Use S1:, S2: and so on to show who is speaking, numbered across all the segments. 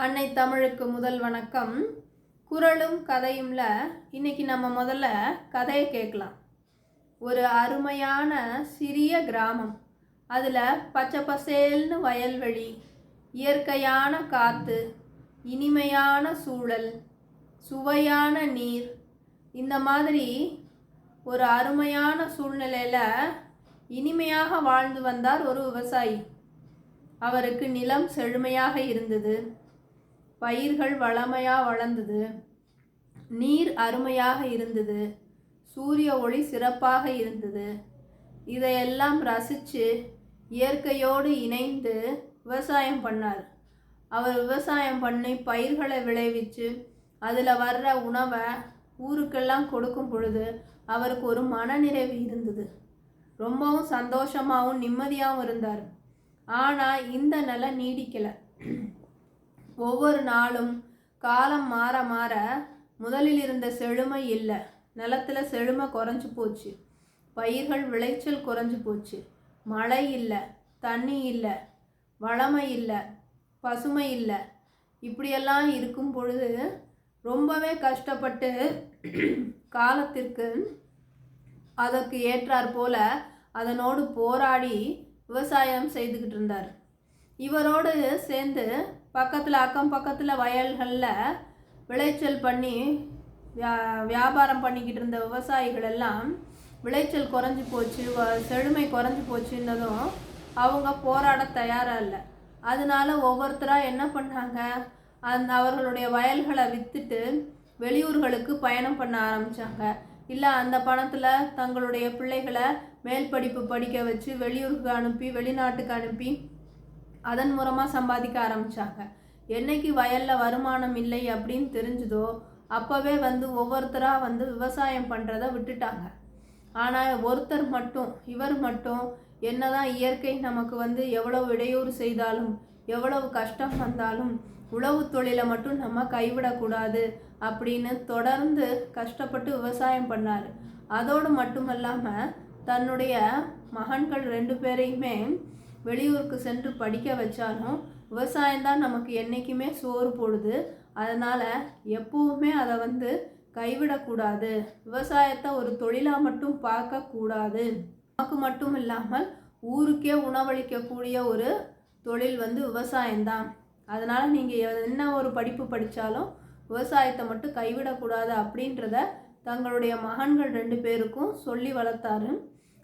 S1: அன்னை தமிழுக்கு முதல் வணக்கம். குரலும் கதையும்ல இன்னைக்கு நம்ம முதல்ல கதையை கேட்கலாம். ஒரு அருமையான சிறிய கிராமம். அதில் பச்சை பசேல்னு வயல்வெளி இயற்கையான காற்று இனிமையான சூழல் சுவையான நீர். இந்த மாதிரி ஒரு அருமையான சூழ்நிலையில் இனிமையாக வாழ்ந்து வந்தார் ஒரு விவசாயி. அவருக்கு நிலம் செழுமையாக இருந்தது. பயிர்கள் வளமையாக வளர்ந்தது. நீர் அருமையாக இருந்தது. சூரிய ஒளி சிறப்பாக இருந்தது. இதையெல்லாம் ரசித்து இயற்கையோடு இணைந்து விவசாயம் பண்ணார். அவர் விவசாயம் பண்ணி பயிர்களை விளைவிச்சு அதில் வர்ற உணவை ஊருக்கெல்லாம் கொடுக்கும் பொழுது அவருக்கு ஒரு மனநிறைவு இருந்தது. ரொம்பவும் சந்தோஷமாகவும் நிம்மதியாகவும் இருந்தார். ஆனால் இந்த நிலை நீடிக்கலை. ஒவ்வொரு நாளும் காலம் மாற மாற முதலில் இருந்த செழுமை இல்லை. நிலத்தில் செழுமை குறைஞ்சி போச்சு. பயிர்கள் விளைச்சல் குறைஞ்சி போச்சு. மழை இல்லை தண்ணி இல்லை வளமை இல்லை பசுமை இல்லை. இப்படியெல்லாம் இருக்கும் பொழுது ரொம்பவே கஷ்டப்பட்டு காலத்திற்கு அதற்கு ஏற்றார் போல அதனோடு போராடி விவசாயம் செய்துக்கிட்டு இருந்தார். இவரோடு சேர்ந்து பக்கத்தில் அக்கம் பக்கத்தில் வயல்களில் விளைச்சல் பண்ணி வியா வியாபாரம் பண்ணிக்கிட்டு இருந்த விவசாயிகள் எல்லாம் விளைச்சல் குறைஞ்சி போச்சு வ செழுமை குறைஞ்சி போச்சுன்னதும் அவங்க போராட தயாராக இல்லை. அதனால ஒவ்வொருத்தராக என்ன பண்ணாங்க? அந்த அவர்களுடைய வயல்களை விற்றுட்டு வெளியூர்களுக்கு பயணம் பண்ண ஆரம்பித்தாங்க இல்லை அந்த பணத்தில் தங்களுடைய பிள்ளைகளை மேல் படிப்பு படிக்க வச்சு வெளியூருக்கு அனுப்பி வெளிநாட்டுக்கு அனுப்பி அதன் மூலமாக சம்பாதிக்க ஆரம்பித்தாங்க என்னைக்கு வயலில் வருமானம் இல்லை அப்படின்னு தெரிஞ்சுதோ அப்போவே வந்து ஒவ்வொருத்தராக வந்து விவசாயம் பண்ணுறத விட்டுட்டாங்க. ஆனால் ஒருத்தர் மட்டும் இவர் மட்டும் என்னதான் இயற்கை நமக்கு வந்து எவ்வளவு இடையூறு செய்தாலும் எவ்வளவு கஷ்டம் வந்தாலும் உழவு தொழிலை மட்டும் நம்ம கைவிடக்கூடாது அப்படின்னு தொடர்ந்து கஷ்டப்பட்டு விவசாயம் பண்ணார். அதோடு மட்டுமல்லாமல் தன்னுடைய மகன்கள் ரெண்டு பேரையுமே வெளியூருக்கு சென்று படிக்க வச்சாலும் விவசாயம்தான் நமக்கு என்றைக்குமே சோறு போடுது. அதனால் எப்போவுமே அதை வந்து கைவிடக்கூடாது விவசாயத்தை ஒரு தொழிலாக மட்டும் பார்க்கக்கூடாது நமக்கு மட்டும் இல்லாமல் ஊருக்கே உணவளிக்கக்கூடிய ஒரு தொழில் வந்து விவசாயம்தான். அதனால் நீங்கள் என்ன ஒரு படிப்பு படித்தாலும் விவசாயத்தை மட்டும் கைவிடக்கூடாது அப்படின்றத தங்களுடைய மகன்கள் ரெண்டு பேருக்கும் சொல்லி வளர்த்தாரு.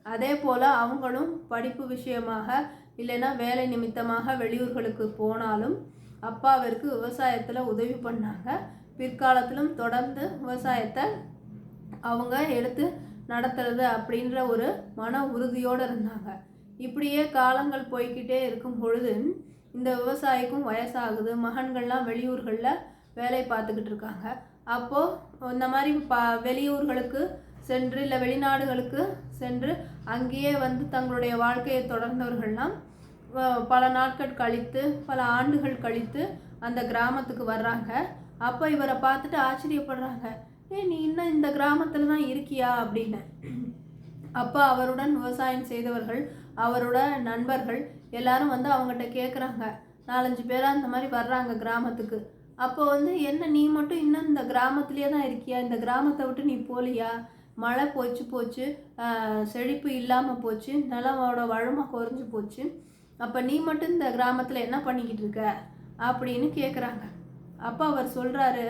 S1: அதே போல் அவங்களும் படிப்பு விஷயமாக இல்லைன்னா வேலை நிமித்தமாக வெளியூர்களுக்கு போனாலும் அப்பாவிற்கு விவசாயத்தில் உதவி பண்ணாங்க. பிற்காலத்திலும் தொடர்ந்து விவசாயத்தை அவங்க எடுத்து நடத்துறது அப்படின்ற ஒரு மன உறுதியோடு இருந்தாங்க. இப்படியே காலங்கள் போய்கிட்டே இருக்கும் பொழுது இந்த விவசாயிக்கும் வயசாகுது. மகன்கள்லாம் வெளியூர்களில் வேலை பார்த்துக்கிட்டு இருக்காங்க. அப்போது இந்த மாதிரி ப வெளியூர்களுக்கு சென்று இல்லை வெளிநாடுகளுக்கு சென்று அங்கேயே வந்து தங்களுடைய வாழ்க்கையை தொடர்ந்தவர்கள்லாம் பல நாட்கள் கழித்து பல ஆண்டுகள் கழித்து அந்த கிராமத்துக்கு வர்றாங்க. அப்போ இவரை பார்த்துட்டு ஆச்சரியப்படுறாங்க. ஏ நீ இன்னும் இந்த கிராமத்தில் தான் இருக்கியா? அப்படின்னு. அப்போ அவருடன் விவசாயம் செய்தவர்கள் அவரோட நண்பர்கள் எல்லாரும் வந்து அவங்ககிட்ட கேட்குறாங்க நாலஞ்சு பேராக அந்த மாதிரி வர்றாங்க கிராமத்துக்கு. அப்போ வந்து என்ன நீ மட்டும் இன்னும் இந்த கிராமத்துலேயே தான் இருக்கியா? இந்த கிராமத்தை விட்டு நீ போலியா? மழை போச்சு போச்சு. செழிப்பு இல்லாமல் போச்சு. நிலமோட வளமை குறைஞ்சி போச்சு. அப்போ நீ மட்டும் இந்த கிராமத்தில் என்ன பண்ணிக்கிட்டு இருக்க? அப்படின்னு கேட்குறாங்க அப்போ அவர் சொல்கிறாரு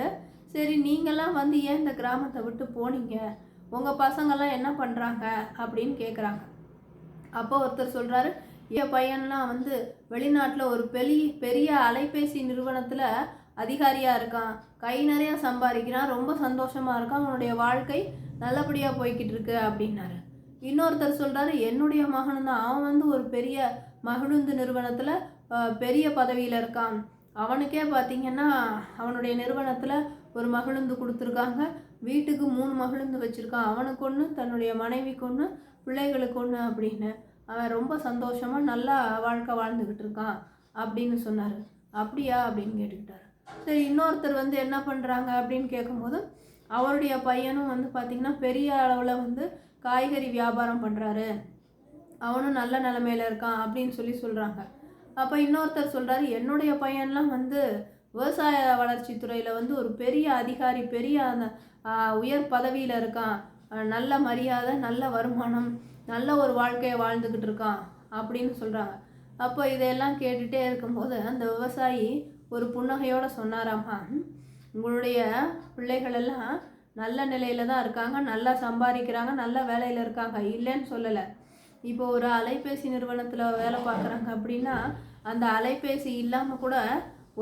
S1: சரி நீங்கள்லாம் வந்து ஏன் இந்த கிராமத்தை விட்டு போனீங்க? உங்கள் பசங்கள்லாம் என்ன பண்ணுறாங்க அப்படின்னு கேட்குறாங்க அப்போ ஒருத்தர் சொல்கிறாரு என் பையன்லாம் வந்து வெளிநாட்டில் ஒரு பெரிய பெரிய அலைபேசி நிறுவனத்தில் அதிகாரியாக இருக்கான். கை நிறையா சம்பாதிக்கிறான். ரொம்ப சந்தோஷமாக இருக்கான். அவனுடைய வாழ்க்கை நல்லபடியாக போய்கிட்டு இருக்கு அப்படின்னாரு. இன்னொருத்தர் சொல்கிறாரு என்னுடைய மகனும் தான் அவன் வந்து ஒரு பெரிய மகிழுந்து நிறுவனத்தில் பெரிய பதவியில் இருக்கான். அவனுக்கே பார்த்தீங்கன்னா அவனுடைய நிறுவனத்தில் ஒரு மகிழுந்து கொடுத்துருக்காங்க. வீட்டுக்கு மூணு மகிழுந்து வச்சுருக்கான். அவனுக்கு ஒன்று தன்னுடைய மனைவிக்கு ஒன்று பிள்ளைகளுக்கு ஒன்று அப்படின்னு. அவன் ரொம்ப சந்தோஷமாக நல்லா வாழ்க்கை வாழ்ந்துக்கிட்டு இருக்கான் அப்படின்னு சொன்னார். அப்படியா? அப்படின்னு கேட்டுக்கிட்டார். சரி இன்னொருத்தர் வந்து என்ன பண்ணுறாங்க அப்படின்னு கேட்கும்போது அவருடைய பையனும் வந்து பார்த்திங்கன்னா பெரிய அளவில் வந்து காய்கறி வியாபாரம் பண்ணுறாரு அவனும் நல்ல நிலமையில இருக்கான் அப்படின்னு சொல்லி சொல்கிறாங்க அப்போ இன்னொருத்தர் சொல்கிறாரு என்னுடைய பையன்லாம் வந்து விவசாய வளர்ச்சித்துறையில் வந்து ஒரு பெரிய அதிகாரி பெரிய அந்த உயர் பதவியில் இருக்கான். நல்ல மரியாதை நல்ல வருமானம் நல்ல ஒரு வாழ்க்கையை வாழ்ந்துக்கிட்டு இருக்கான். அப்படின்னு சொல்கிறாங்க அப்போ இதையெல்லாம் கேட்டுகிட்டே இருக்கும்போது அந்த விவசாயி ஒரு புன்னகையோடு சொன்னாராம்மா உங்களுடைய பிள்ளைகள் எல்லாம் நல்ல நிலையில தான் இருக்காங்க நல்லா சம்பாதிக்கிறாங்க நல்ல வேலையில் இருக்காங்க. இல்லைன்னு சொல்லலை. இப்போ ஒரு அலைபேசி நிறுவனத்தில் வேலை பார்க்குறாங்க அப்படின்னா அந்த அலைபேசி இல்லாமல் கூட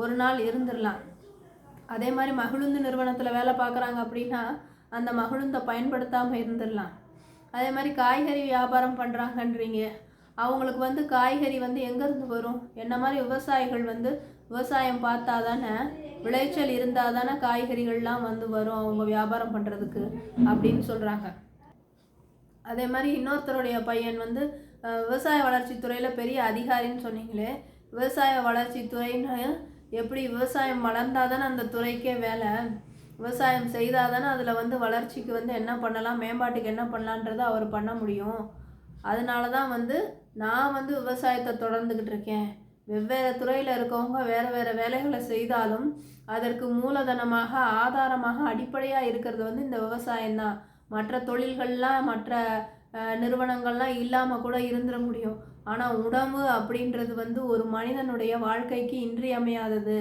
S1: ஒரு நாள் இருந்துடலாம் அதே மாதிரி மகிழுந்து நிறுவனத்தில் வேலை பார்க்குறாங்க அப்படின்னா அந்த மகிழுந்தை பயன்படுத்தாமல் இருந்துடலாம் அதே மாதிரி காய்கறி வியாபாரம் பண்ணுறாங்கன்றீங்க அவங்களுக்கு வந்து காய்கறி வந்து எங்கேருந்து வரும்? என்ன மாதிரி விவசாயிகள் வந்து விவசாயம் பார்த்தா தானே விளைச்சல் இருந்தால் தானே காய்கறிகள்லாம் வந்து வரும் அவங்க வியாபாரம் பண்ணுறதுக்கு அப்படின்னு சொல்கிறாங்க அதே மாதிரி இன்னொருத்தருடைய பையன் வந்து விவசாய வளர்ச்சித்துறையில் பெரிய அதிகாரின்னு சொன்னீங்களே விவசாய வளர்ச்சித்துறைன்னு எப்படி விவசாயம் வளர்ந்தால் தானே அந்த துறைக்கே வேலை விவசாயம் செய்தால் தானே அதில் வந்து வளர்ச்சிக்கு வந்து என்ன பண்ணலாம் மேம்பாட்டுக்கு என்ன பண்ணலான்றதை அவர் பண்ண முடியும். அதனால தான் வந்து நான் வந்து விவசாயத்தை தொடர்ந்துக்கிட்டு இருக்கேன். வெவ்வேறு துறையில் இருக்கவங்க வேறு வேறு வேலைகளை செய்தாலும் அதற்கு மூலதனமாக ஆதாரமாக அடிப்படையாக இருக்கிறது வந்து இந்த விவசாயம்தான் மற்ற தொழில்கள்லாம் மற்ற நிறுவனங்கள்லாம் இல்லாமல் கூட இருந்துட முடியும். ஆனால் உணவு அப்படின்றது வந்து ஒரு மனிதனுடைய வாழ்க்கைக்கு இன்றியமையாதது.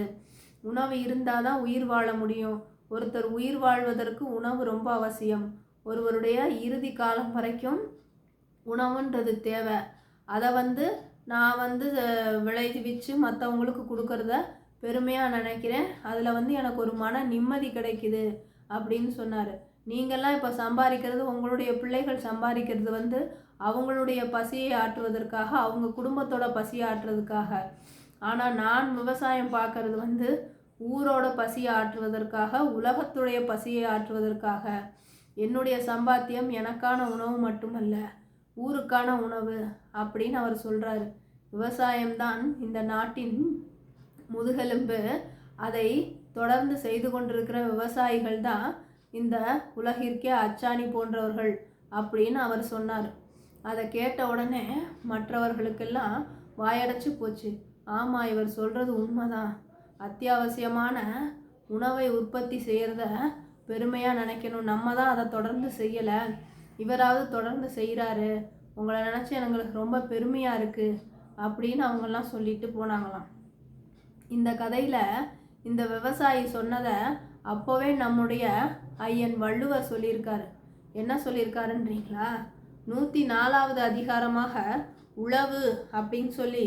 S1: உணவு இருந்தால் தான் உயிர் வாழ முடியும். ஒருத்தர் உயிர் வாழ்வதற்கு உணவு ரொம்ப அவசியம். ஒருவருடைய இறுதி காலம் வரைக்கும் உணவுன்றது தேவை. அதை வந்து நான் வந்து விளைவிச்சு மற்றவங்களுக்கு கொடுக்கறத பெருமையாக நினைக்கிறேன். அதில் வந்து எனக்கு ஒரு மன நிம்மதி கிடைக்குது அப்படின்னு சொன்னார். நீங்கள்லாம் இப்போ சம்பாதிக்கிறது உங்களுடைய பிள்ளைகள் சம்பாதிக்கிறது வந்து அவங்களுடைய பசியை ஆற்றுவதற்காக அவங்க குடும்பத்தோட பசியை ஆற்றுறதுக்காக ஆனால் நான் விவசாயம் பார்க்கறது வந்து ஊரோட பசியை ஆற்றுவதற்காக உலகத்துடைய பசியை ஆற்றுவதற்காக. என்னுடைய சம்பாத்தியம் எனக்கான உணவு மட்டுமல்ல. ஊருக்கான உணவு அப்படின்னு அவர் சொல்கிறாரு விவசாயம்தான் இந்த நாட்டின் முதுகெலும்பு. அதை தொடர்ந்து செய்து கொண்டிருக்கிற விவசாயிகள் தான் இந்த உலகிற்கே அச்சாணி போன்றவர்கள் அப்படின்னு அவர் சொன்னார். அதை கேட்ட உடனே மற்றவர்களுக்கெல்லாம் வாயடைச்சு போச்சு. ஆமாம் இவர் சொல்கிறது உண்மைதான். அத்தியாவசியமான உணவை உற்பத்தி செய்கிறத பெருமையாக நினைக்கணும். நம்ம தான் அதை தொடர்ந்து செய்யலை. இவராவது தொடர்ந்து செய்கிறாரு உங்களை நினச்சி எங்களுக்கு ரொம்ப பெருமையாக இருக்குது அப்படின்னு அவங்கெல்லாம் சொல்லிட்டு போனாங்களாம். இந்த கதையில் இந்த விவசாயி சொன்னதை அப்போவே நம்முடைய ஐயன் வள்ளுவர் சொல்லியிருக்காரு. என்ன சொல்லியிருக்காருன்றீங்களா? நூற்றி நாலாவது அதிகாரமாக உழவு அப்படின்னு சொல்லி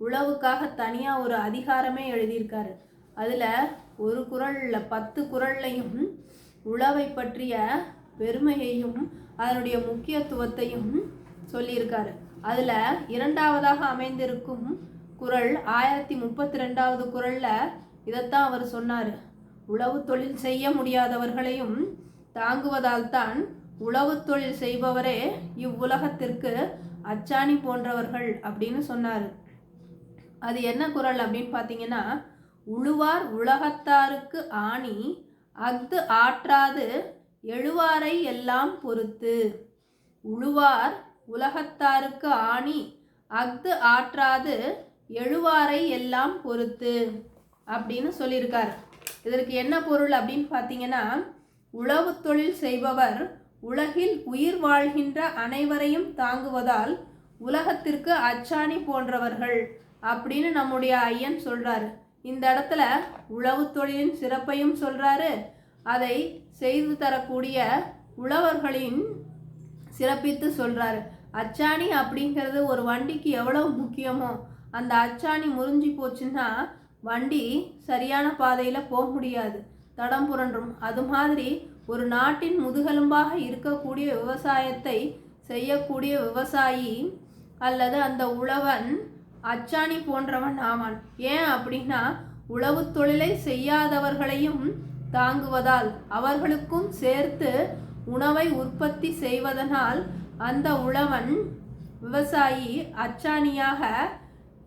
S1: உழவுக்காக தனியாக ஒரு அதிகாரமே எழுதியிருக்காரு. அதில் ஒரு குறளில் பத்து குரல்லையும் உழவை பற்றிய பெருமையையும் அதனுடைய முக்கியத்துவத்தையும் சொல்லியிருக்காரு. அதில் இரண்டாவதாக அமைந்திருக்கும் குறள் ஆயிரத்தி முப்பத்தி ரெண்டாவது குறளில் இதைத்தான் அவர் சொன்னார். உழவு தொழில் செய்ய முடியாதவர்களையும் தாங்குவதால் தான் உழவு தொழில் செய்பவரே இவ்வுலகத்திற்கு அச்சாணி போன்றவர்கள் அப்படின்னு சொன்னார். அது என்ன குறள் அப்படின்னு பார்த்தீங்கன்னா உழுவார் உலகத்தாருக்கு ஆணி அஃது ஆற்றாது எழுவாரை எல்லாம் பொறுத்து. உழுவார் உலகத்தாருக்கு ஆணி அஃது ஆற்றாது எழுவாரை எல்லாம் பொறுத்து அப்படின்னு சொல்லியிருக்கார். இதற்கு என்ன பொருள் அப்படின்னு பார்த்தீங்கன்னா உழவு தொழில் செய்பவர் உலகில் உயிர் வாழ்கின்ற அனைவரையும் தாங்குவதால் உலகத்திற்கு அச்சாணி போன்றவர்கள் அப்படின்னு நம்முடைய ஐயன் சொல்கிறாரு இந்த இடத்துல உழவு தொழிலின் சிறப்பையும் சொல்கிறாரு அதை செய்து தரக்கூடிய உழவர்களின் சிறப்பித்து சொல்கிறாரு அச்சாணி அப்படிங்கிறது ஒரு வண்டிக்கு எவ்வளவு முக்கியமோ அந்த அச்சாணி முறிஞ்சி போச்சுன்னா வண்டி சரியான பாதையில் போக முடியாது. தடம் புரண்டும். அது மாதிரி ஒரு நாட்டின் முதுகெலும்பாக இருக்கக்கூடிய விவசாயத்தை செய்யக்கூடிய விவசாயி அல்லது அந்த உழவன் அச்சாணி போன்றவன் ஆவான். ஏன் அப்படின்னா உழவு தொழிலை செய்யாதவர்களையும் தாங்குவதால் அவர்களுக்கும் சேர்த்து உணவை உற்பத்தி செய்வதனால் அந்த உழவன் விவசாயி அச்சாணியாக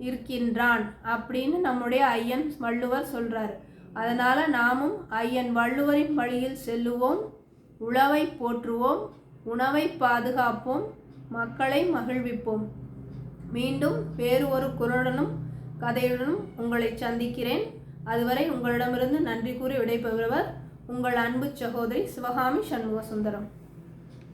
S1: இருக்கின்றான் அப்படின்னு நம்முடைய ஐயன் வள்ளுவர் சொல்கிறார் அதனால நாமும் ஐயன் வள்ளுவரின் வழியில் செல்லுவோம் உழவை போற்றுவோம் உணவை பாதுகாப்போம் மக்களை மகிழ்விப்போம். மீண்டும் வேறு ஒரு குரலுடனும் கதையுடனும் உங்களை சந்திக்கிறேன். அதுவரை உங்களிடமிருந்து நன்றி கூறி விடைபெறுவர். உங்கள் அன்பு சகோதரி சிவகாமி சண்முக சுந்தரம்